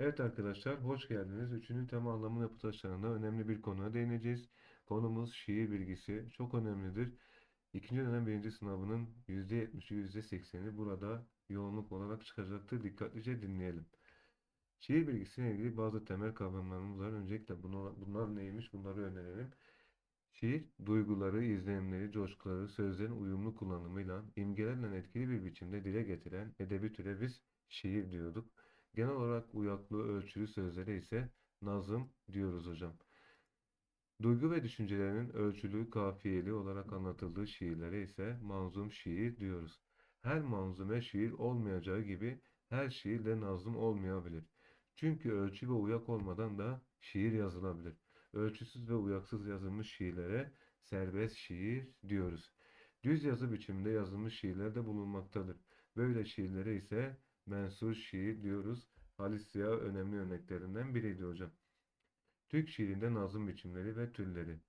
Evet arkadaşlar, hoş geldiniz. Üçüncü tema anlamı yapı taşlarında önemli bir konuya değineceğiz. Konumuz şiir bilgisi. Çok önemlidir. İkinci dönem birinci sınavının %70'i %80'i burada yoğunluk olarak çıkacaktır. Dikkatlice dinleyelim. Şiir bilgisiyle ilgili bazı temel kavramlarımız var. Öncelikle bunlar neymiş bunları öğrenelim. Şiir, duyguları, izlenimleri, coşkuları, sözlerin uyumlu kullanımıyla imgelerle etkili bir biçimde dile getiren edebi türe biz şiir diyorduk. Genel olarak uyaklı, ölçülü sözlere ise nazım diyoruz hocam. Duygu ve düşüncelerinin ölçülü, kafiyeli olarak anlatıldığı şiirlere ise manzum şiir diyoruz. Her manzume şiir olmayacağı gibi her şiir de nazım olmayabilir. Çünkü ölçü ve uyak olmadan da şiir yazılabilir. Ölçüsüz ve uyaksız yazılmış şiirlere serbest şiir diyoruz. Düz yazı biçiminde yazılmış şiirler de bulunmaktadır. Böyle şiirlere ise mensur şiir diyoruz. Halis Ziya önemli örneklerinden biriydi hocam. Türk şiirinde nazım biçimleri ve türleri.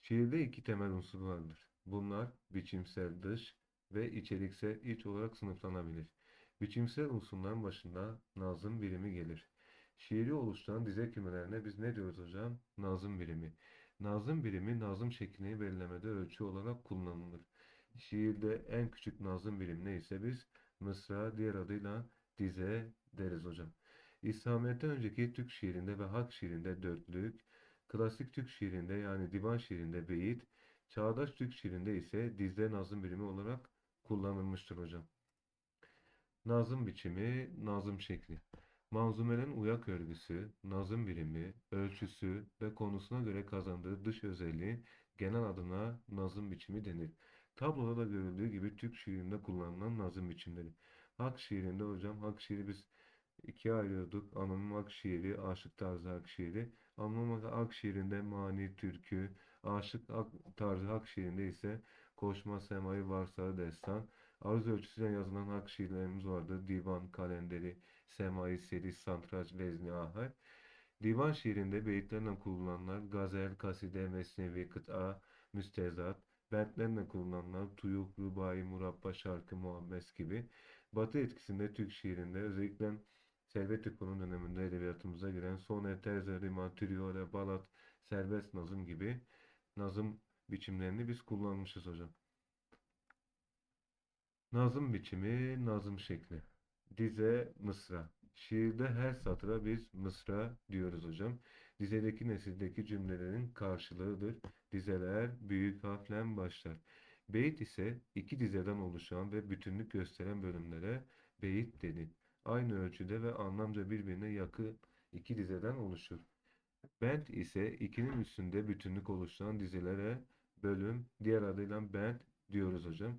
Şiirde iki temel unsur vardır. Bunlar biçimsel dış ve içeriksel iç olarak sınıflanabilir. Biçimsel unsurların başında nazım birimi gelir. Şiiri oluşturan dize kümelerine biz ne diyoruz hocam? Nazım birimi. Nazım birimi nazım şeklini belirlemede ölçü olarak kullanılır. Şiirde en küçük nazım birimi neyse biz mısra diğer adıyla dize deriz hocam. İslamiyet'ten önceki Türk şiirinde ve halk şiirinde dörtlük, klasik Türk şiirinde yani divan şiirinde beyit, çağdaş Türk şiirinde ise dizde nazım birimi olarak kullanılmıştır hocam. Nazım biçimi, nazım şekli. Manzumelerin uyak örgüsü, nazım birimi, ölçüsü ve konusuna göre kazandığı dış özelliği genel adına nazım biçimi denir. Tabloda da görüldüğü gibi Türk şiirinde kullanılan nazım biçimleri. Halk şiirinde hocam, halk şiiri biz ikiye ayırıyorduk. Anonim halk şiiri, aşık tarzı halk şiiri. Anonim halk şiirinde mani, türkü, aşık halk tarzı halk şiirinde ise koşma, semai, varsarı, destan. Aruz ölçüsüyle yazılan halk şiirlerimiz vardı. Divan, kalenderi, semai, seri, santraç, vezni, ahar. Divan şiirinde beyitlerle kullanılan gazel, kaside, mesnevi, kıta, müstezat, bentlerle kullanılan tuyuk, rubai, murabba, şarkı, muhabbes gibi. Batı etkisinde Türk şiirinde özellikle Servet Ükun'un döneminde edebiyatımıza giren sonet, terze, rima, triyole, balat, serbest nazım gibi nazım biçimlerini biz kullanmışız hocam. Nazım biçimi, nazım şekli. Dize, mısra. Şiirde her satıra biz mısra diyoruz hocam. Dizedeki nesildeki cümlelerin karşılığıdır. Dizeler büyük harfle başlar. Beyit ise iki dizeden oluşan ve bütünlük gösteren bölümlere beyit denir. Aynı ölçüde ve anlamca birbirine yakın iki dizeden oluşur. Bent ise ikinin üstünde bütünlük oluşturan dizelere bölüm, diğer adıyla bent diyoruz hocam.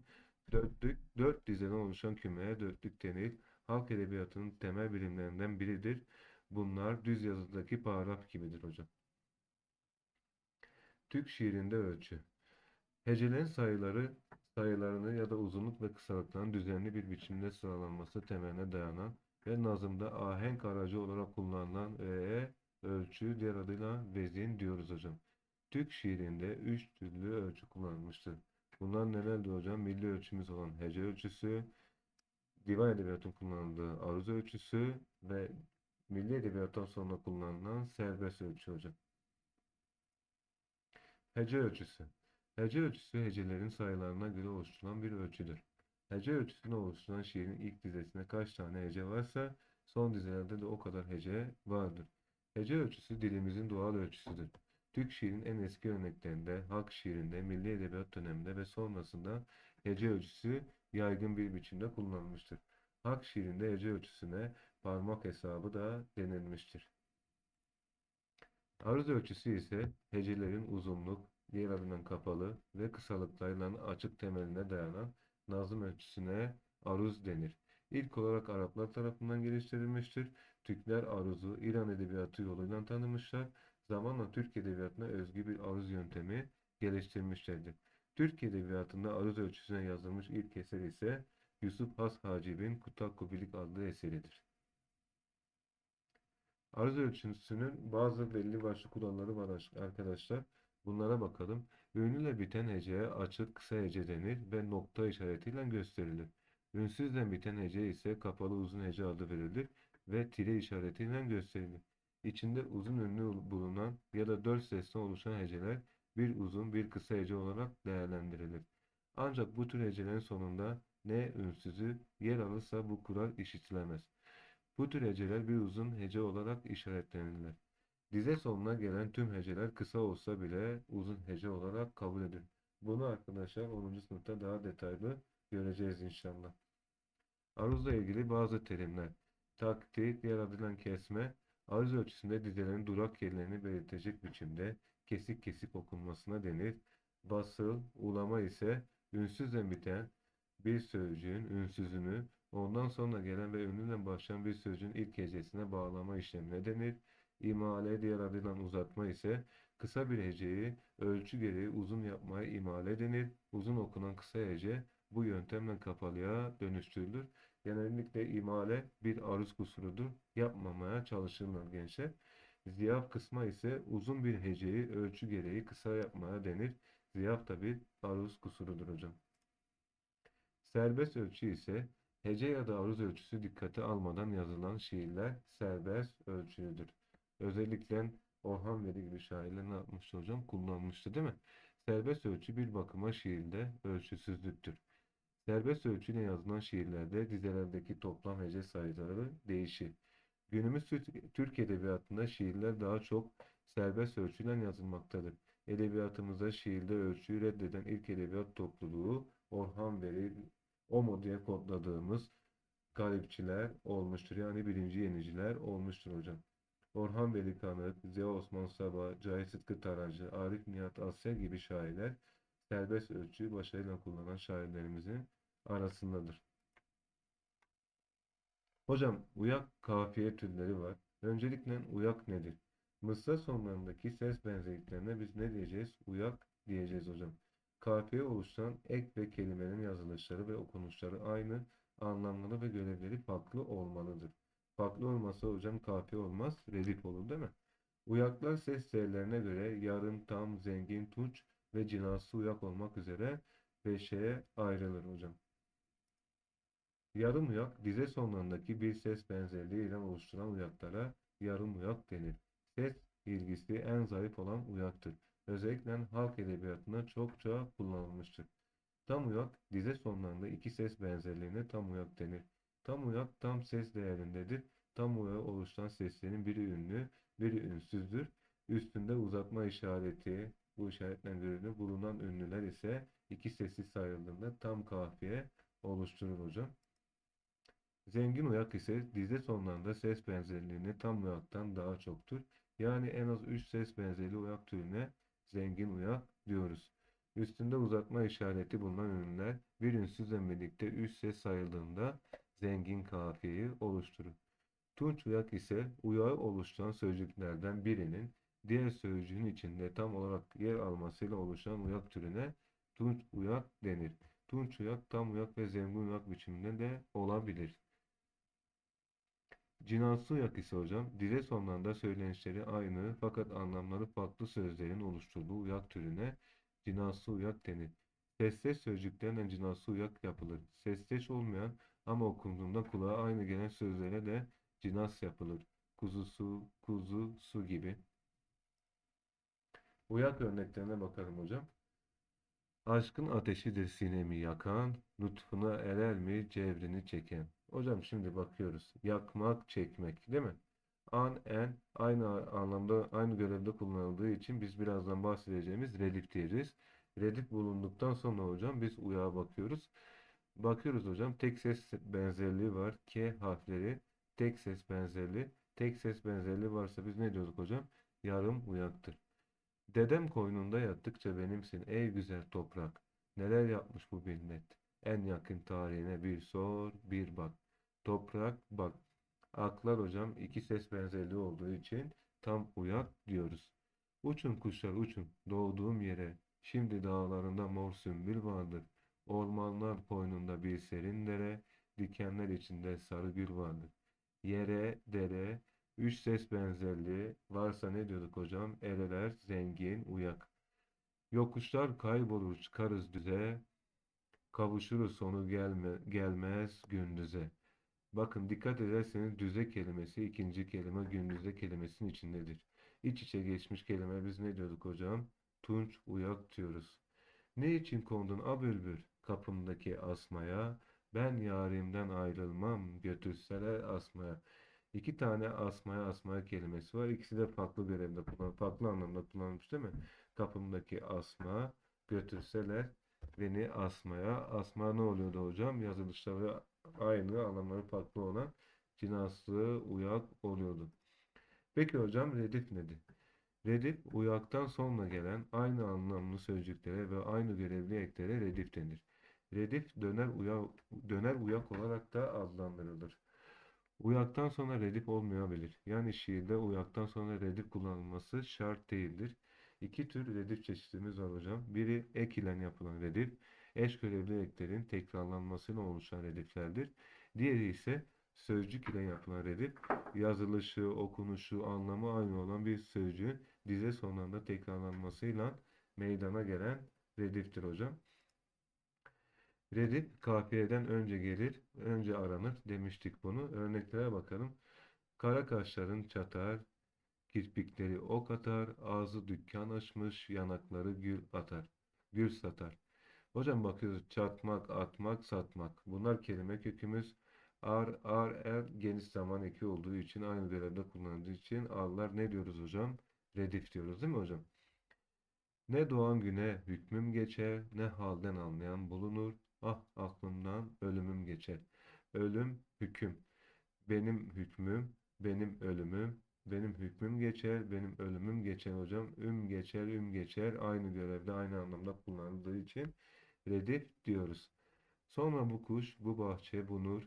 Dörtlük, dört dizeden oluşan kümeye dörtlük denir. Halk edebiyatının temel bilimlerinden biridir. Bunlar düz yazıdaki paragraf gibidir hocam. Türk şiirinde ölçü. Hecelerin sayıları, sayılarını ya da uzunluk ve kısalıkların düzenli bir biçimde sıralanması temeline dayanan ve nazımda ahenk aracı olarak kullanılan e, ölçü diğer adıyla vezin diyoruz hocam. Türk şiirinde üç türlü ölçü kullanılmıştır. Bunlar nelerdi hocam? Milli ölçümüz olan hece ölçüsü, divan edebiyatının kullanıldığı aruz ölçüsü ve milli edebiyattan sonra kullanılan serbest ölçü hocam. Hece ölçüsü. Hece ölçüsü hecelerin sayılarına göre oluşturulan bir ölçüdür. Hece ölçüsünde oluşturulan şiirin ilk dizesinde kaç tane hece varsa son dizelerde de o kadar hece vardır. Hece ölçüsü dilimizin doğal ölçüsüdür. Türk şiirin en eski örneklerinde, halk şiirinde, milli edebiyat döneminde ve sonrasında hece ölçüsü yaygın bir biçimde kullanılmıştır. Halk şiirinde hece ölçüsüne parmak hesabı da denilmiştir. Aruz ölçüsü ise hecelerin uzunluk, diğer adından kapalı ve kısalıklarla açık temeline dayanan nazım ölçüsüne aruz denir. İlk olarak Araplar tarafından geliştirilmiştir. Türkler aruzu İran edebiyatı yoluyla tanımışlar. Zamanla Türk edebiyatına özgü bir aruz yöntemi geliştirmişlerdir. Türk edebiyatında aruz ölçüsüne yazılmış ilk eser ise Yusuf Has Hacib'in Kutakku Bilik adlı eseridir. Aruz ölçüsünün bazı belli başlı kuralları var arkadaşlar. Bunlara bakalım. Ünlüyle biten heceye açık kısa hece denir ve nokta işaretiyle gösterilir. Ünsüzle biten hece ise kapalı uzun hece adı verilir. ve tire işaretiyle gösterilir. İçinde uzun ünlü bulunan ya da dört sesten oluşan heceler bir uzun bir kısa hece olarak değerlendirilir. Ancak bu tür hecelerin sonunda ne ünsüzü yer alırsa bu kural işitilemez. Bu tür heceler bir uzun hece olarak işaretlenirler. Dize sonuna gelen tüm heceler kısa olsa bile uzun hece olarak kabul edilir. Bunu arkadaşlar 10. sınıfta daha detaylı göreceğiz inşallah. Aruzla ilgili bazı terimler. Takti, diğer adıyla kesme, aruz ölçüsünde dizelerin durak yerlerini belirtecek biçimde kesik kesik okunmasına denir. Basıl, ulama ise ünsüzle biten bir sözcüğün ünsüzünü ondan sonra gelen ve ünlüyle başlayan bir sözcüğün ilk hecesine bağlama işlemine denir. İmale diğer adıyla uzatma ise kısa bir heceyi ölçü gereği uzun yapmaya imale denir. Uzun okunan kısa hece bu yöntemle kapalıya dönüştürülür. Genellikle imale bir aruz kusurudur. Yapmamaya çalışırlar gençler. Ziyaf kısma ise uzun bir heceyi ölçü gereği kısa yapmaya denir. Ziyaf da bir aruz kusurudur hocam. Serbest ölçü ise hece ya da aruz ölçüsü dikkate almadan yazılan şiirler serbest ölçülüdür. Özellikle Orhan Veli gibi şairler ne yapmıştı hocam? Kullanmıştı değil mi? Serbest ölçü bir bakıma şiirde ölçüsüzlüktür. Serbest ölçüyle yazılan şiirlerde dizelerdeki toplam hece sayıları değişir. Günümüz Türk Edebiyatı'nda şiirler daha çok serbest ölçüyle yazılmaktadır. Edebiyatımızda şiirde ölçüyü reddeden ilk edebiyat topluluğu Orhan Veli, OMO diye kodladığımız garipçiler olmuştur. Yani birinci yeniciler olmuştur hocam. Orhan Veli Kanık, Ziya Osman Sabah, Cahit Sıtkı Taracı, Arif Nihat Asya gibi şairler serbest ölçüyü başarıyla kullanan şairlerimizin arasındadır. Hocam uyak kafiye türleri var. Öncelikle uyak nedir? Mısra sonlarındaki ses benzerliklerine biz ne diyeceğiz? Uyak diyeceğiz hocam. Kafiye oluşturan ek ve kelimelerin yazılışları ve okunuşları aynı, anlamları ve görevleri farklı olmalıdır. Farklı olmasa hocam kafiye olmaz, redif olur değil mi? Uyaklar ses değerlerine göre yarım, tam, zengin, tunç ve cinası uyak olmak üzere beşeye ayrılır hocam. Yarım uyak dize sonlarındaki bir ses benzerliği ile oluşturan uyaklara yarım uyak denir. Ses ilgisi en zayıf olan uyaktır. Özellikle halk edebiyatında çokça kullanılmıştır. Tam uyak dize sonlarında iki ses benzerliğine tam uyak denir. Tam uyak tam ses değerindedir. Tam uyağı oluşturan seslerin biri ünlü, biri ünsüzdür. Üstünde uzatma işareti, bu işaretle görülür. Bulunan ünlüler ise iki sessiz sayıldığında tam kafiye oluşturur hocam. Zengin uyak ise dize sonlarında ses benzerliğini tam uyaktan daha çoktur. Yani en az 3 ses benzerliği uyak türüne zengin uyak diyoruz. Üstünde uzatma işareti bulunan ünlüler bir ünsüzle birlikte 3 ses sayıldığında zengin kafiyeyi oluşturur. Tunç uyak ise uyağı oluşturan sözcüklerden birinin diğer sözcüğün içinde tam olarak yer almasıyla oluşan uyak türüne tunç uyak denir. Tunç uyak, tam uyak ve zengin uyak biçiminde de olabilir. Cinaslı uyak ise hocam dize sonlarında söylenişleri aynı fakat anlamları farklı sözlerin oluşturduğu uyak türüne cinaslı uyak denir. Sesleş sözcüklerle cinaslı uyak yapılır. Sesleş olmayan ama okunduğunda kulağa aynı gelen sözlere de cinas yapılır. Kuzusu, kuzu, su gibi. Uyak örneklerine bakalım hocam. Aşkın ateşidir sinemi yakan, lütfuna erer mi cevrini çeken. Hocam şimdi bakıyoruz. Yakmak, çekmek değil mi? An, en aynı anlamda, aynı görevde kullanıldığı için biz birazdan bahsedeceğimiz redif diyeceğiz. Redif bulunduktan sonra hocam biz uyağa bakıyoruz. Bakıyoruz hocam tek ses benzerliği var. K harfleri tek ses benzerliği. Tek ses benzerliği varsa biz ne diyorduk hocam? Yarım uyaktır. Dedem koynunda yattıkça benimsin ey güzel toprak. Neler yapmış bu millet. En yakın tarihine bir sor bir bak. Toprak bak. Aklar hocam iki ses benzerliği olduğu için tam uyak diyoruz. Uçun kuşlar uçun doğduğum yere. Şimdi dağlarında mor sümbül vardır. Ormanlar koynunda bir serin dere. Dikenler içinde sarı gül vardır. Yere, dere, Üç ses benzerliği varsa ne diyorduk hocam? Ereler, zengin, uyak. Yokuşlar kaybolur çıkarız düze. Kavuşuruz sonu gelme, gelmez gündüze. Bakın dikkat ederseniz düze kelimesi ikinci kelime gündüzde kelimesinin içindedir. İç içe geçmiş kelime biz ne diyorduk hocam? Tunç uyak diyoruz. Ne için kondun a kapımdaki asmaya? Ben yarimden ayrılmam götürseler asmaya. İki tane asmaya asmaya kelimesi var. İkisi de farklı görevde kullan, farklı anlamda kullanılmış değil mi? Kapımdaki asma götürseler beni asmaya. Asma ne oluyordu hocam? Yazılışları aynı, anlamları farklı olan cinaslı uyak oluyordu. Peki hocam redif nedir? Redif uyaktan sonra gelen aynı anlamlı sözcüklere ve aynı görevli eklere redif denir. Redif döner uyak, döner uyak olarak da adlandırılır. Uyaktan sonra redif olmayabilir. Yani şiirde uyaktan sonra redif kullanılması şart değildir. İki tür redif çeşitimiz var hocam. Biri ek ile yapılan redif, eş görevli eklerin tekrarlanmasıyla oluşan rediflerdir. Diğeri ise sözcük ile yapılan redif, yazılışı, okunuşu, anlamı aynı olan bir sözcüğün dize sonlarında tekrarlanmasıyla meydana gelen rediftir hocam. Redif kafiyeden önce gelir, önce aranır demiştik bunu. Örneklere bakalım. Kara kaşların çatar, kirpikleri ok atar, ağzı dükkan açmış, yanakları gül atar, gül satar. Hocam bakıyoruz çatmak, atmak, satmak. Bunlar kelime kökümüz. Ar, ar, er geniş zaman eki olduğu için aynı görevde kullanıldığı için arlar ne diyoruz hocam? Redif diyoruz değil mi hocam? Ne doğan güne hükmüm geçer, ne halden anlayan bulunur. Ah aklımdan ölümüm geçer. Ölüm hüküm. Benim hükmüm, benim ölümüm, benim hükmüm geçer, benim ölümüm geçer hocam. Üm geçer, üm geçer. Aynı görevde, aynı anlamda kullanıldığı için redif diyoruz. Sonra bu kuş, bu bahçe, bu nur.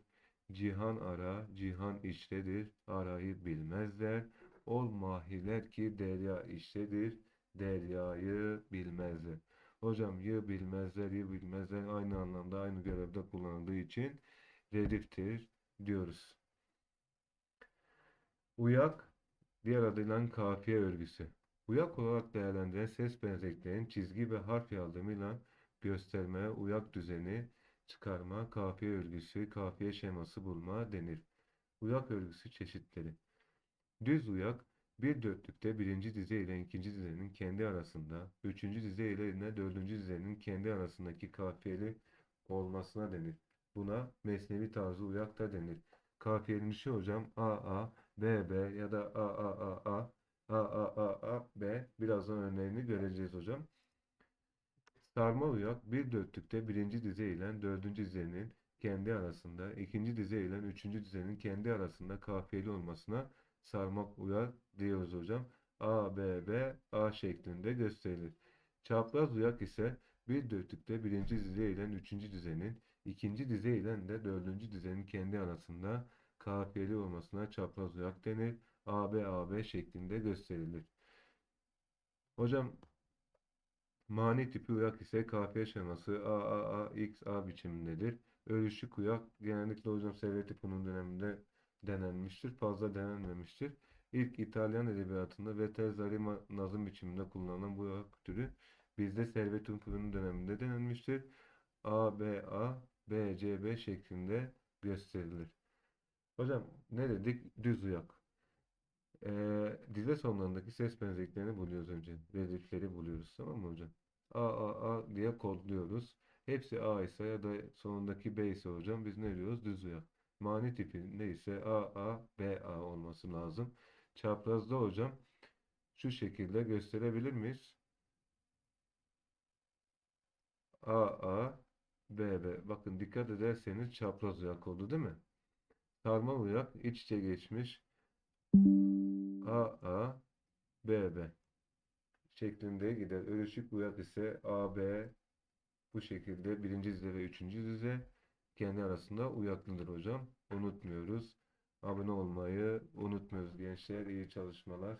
Cihan ara, cihan içtedir. Arayı bilmezler. Ol mahirler ki derya içtedir. Deryayı bilmezler. Hocam yı bilmezler, yı bilmezler aynı anlamda, aynı görevde kullanıldığı için rediftir diyoruz. Uyak, diğer adıyla kafiye örgüsü. Uyak olarak değerlendirilen ses benzeklerin çizgi ve harf yardımıyla gösterme, uyak düzeni, çıkarma, kafiye örgüsü, kafiye şeması bulma denir. Uyak örgüsü çeşitleri. Düz uyak, bir dörtlükte birinci dize ile ikinci dizenin kendi arasında, üçüncü dize ile dördüncü dizenin kendi arasındaki kafiyeli olmasına denir. Buna mesnevi tarzı uyak da denir. Kafiyelenişi hocam A A, B B ya da A A A A, A A A A B. Birazdan örneğini göreceğiz hocam. Sarma uyak bir dörtlükte birinci dize ile dördüncü dizenin kendi arasında, ikinci dize ile üçüncü dizenin kendi arasında kafiyeli olmasına sarmak uyar diyoruz hocam. A, B, B, A şeklinde gösterilir. Çapraz uyak ise bir dörtlükte birinci dize ile üçüncü dizenin, ikinci dize ile de dördüncü dizenin kendi arasında kafiyeli olmasına çapraz uyak denir. A, B, A, B şeklinde gösterilir. Hocam mani tipi uyak ise kafiye şeması A, A, A, X, A biçimindedir. Örüşük uyak genellikle hocam Servet Tipu'nun döneminde denenmiştir. Fazla denenmemiştir. İlk İtalyan edebiyatında ve terzari nazım biçiminde kullanılan bu uyak türü bizde Servet Tipu'nun döneminde denenmiştir. A, B, A, B, C, B şeklinde gösterilir. Hocam ne dedik? Düz uyak. Ee, dize sonlarındaki ses benzerliklerini buluyoruz önce. Redifleri buluyoruz tamam mı hocam? A, A, A diye kodluyoruz. Hepsi A ise ya da sonundaki B ise hocam biz ne diyoruz? Düz uyak. Mani tipi neyse A, A, B, A olması lazım. Çaprazda hocam şu şekilde gösterebilir miyiz? A, A, B, B. Bakın dikkat ederseniz çapraz uyak oldu değil mi? Sarma uyak iç içe geçmiş. A, A, B, B şeklinde gider. Örüşük uyak ise A, B bu şekilde birinci dize ve üçüncü dize kendi arasında uyaklıdır hocam. Unutmuyoruz. Abone olmayı unutmuyoruz gençler. İyi çalışmalar.